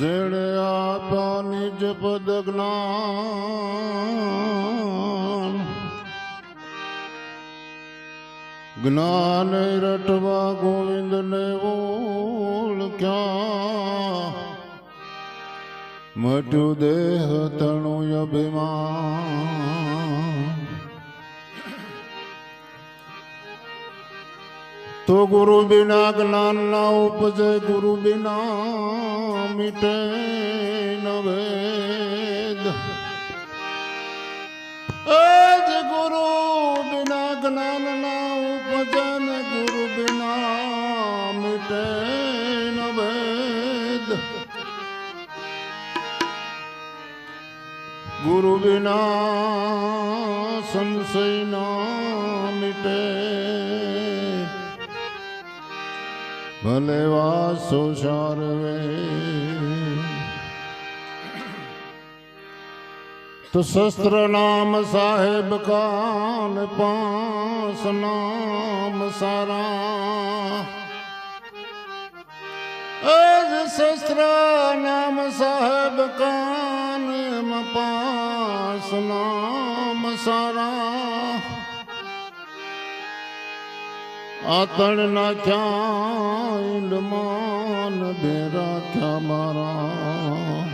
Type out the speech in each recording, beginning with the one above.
જેણે આપા નિજ પદ જ્ઞાન જ્ઞાન રટવા ગોવિંદ ને ઓળખ્યા. મટ્યું દેહ તણું અભિમાન તો ગુરુ બિના જ્ઞાન ના ઉપજે ગુરુ બિના મીટે નવેદ. વેદ એજ ગુરુ બિના જ્ઞાન ના ઉપજે ને ગુરુ બિના મીટે નવેદ. વેદ ગુરુ બિના સંશય ના મીટે ભલે વાસો શારવે તો શસ્ત્ર નામ સાહેબ કાન પાસ નામ સારા. એજ શસ્ત્ર નામ સાહેબ કાન પાસ નામ સારા આતણ નાખ્યા માન બે રાખ્યા મારા.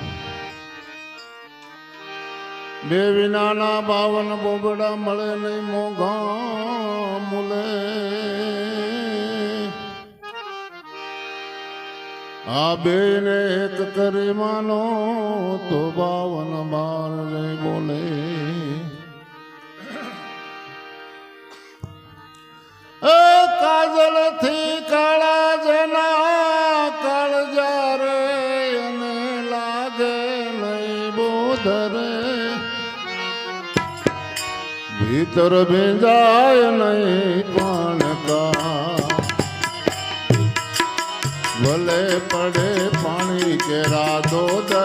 બે વિનાના બાવન બોબડા મળે નહીં મોઘા મુલે. આ બે ને એક કરી માનો, તો બાવન બાર રે બોલે. બોધરે ભીતર ભેજાય નહીં પાણકા ભલે પડે પાણી કે રાધો દરે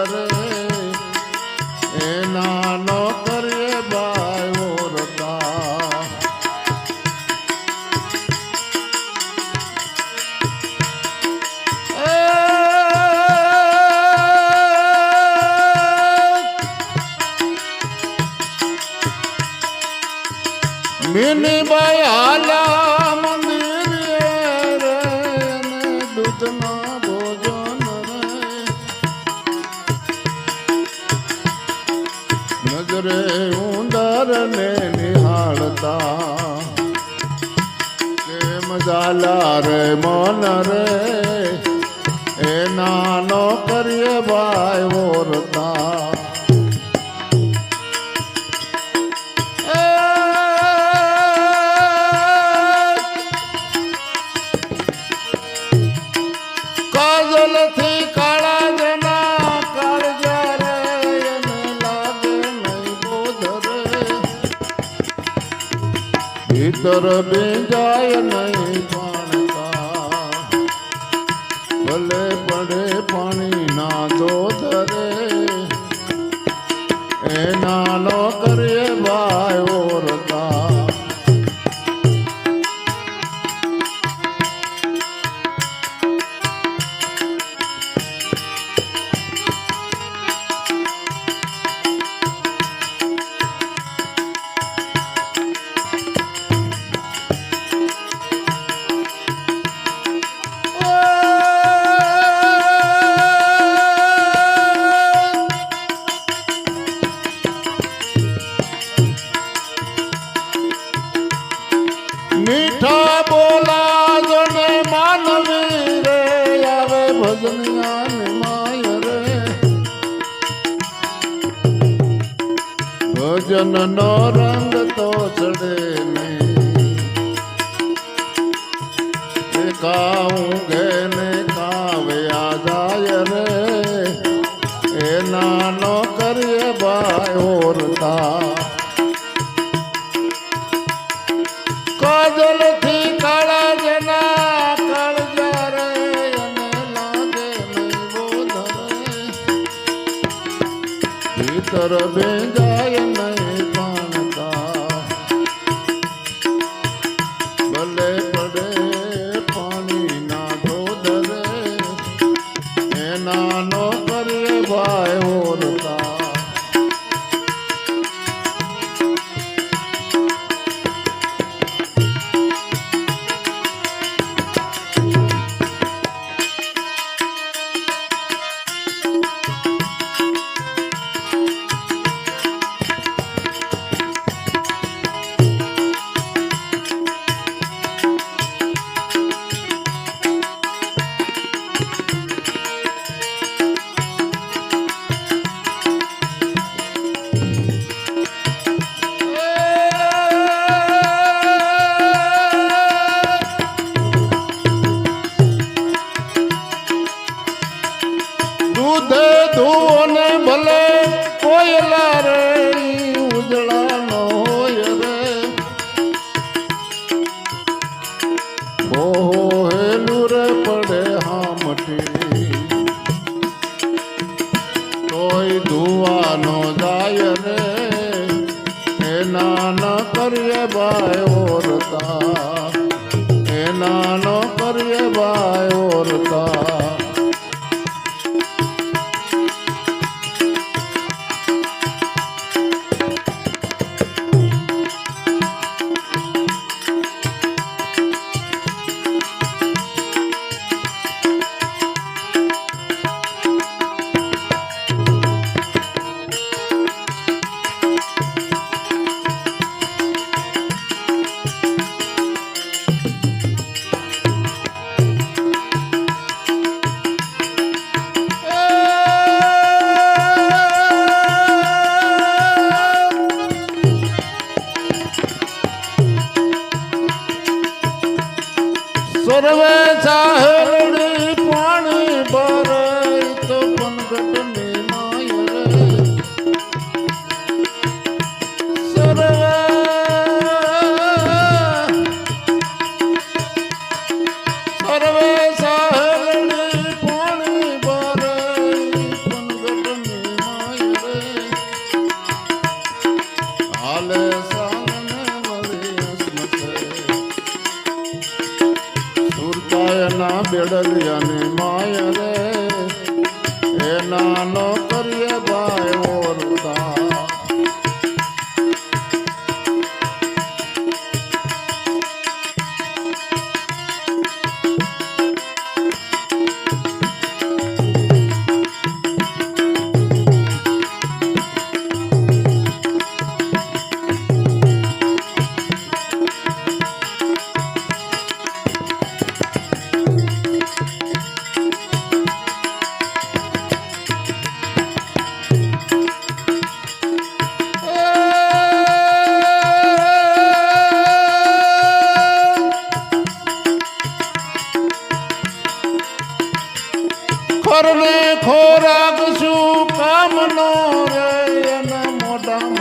મિની બાઈ હાલા મંદિર દૂધના ભોજન નજરે ઉંદર ને નિહાળતા કેમ ઝાલા રે, મન રે. એ નાનો કરીએ ભાઈ ઓરતા ભીતર બેજાય નહીં પાણકા ભલે પડે પાણી ના દોધરે એના નો કરીએ ભાઈ ઓરતા મીઠા બોલા જને માનવી રે, આવે ભજનિયા ને માય રે. ભજન નો રંગ તો ચડે નહીં. કાઉ ઘેને ભીતર ભેજાય નહીં પાણતા ભલે પડે પાણી ના ધોધરે એના કરીએ ભાઈ ઓરતા. એના ન કરીએ ભાઈ ઓરતા. સર્વે ચાહડી પાણી એના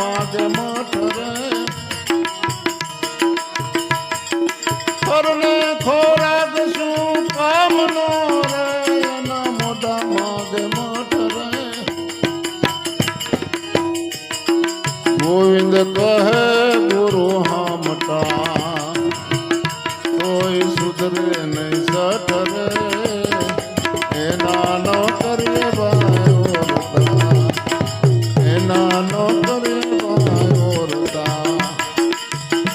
મોઢા માગે મઠ રે ખરને ખોરાક શું કામનો રે? એના મોઢા માગે મઠ રે ગોવિંદ કહે, ગુરુ હામટા, કોઈ સુધરે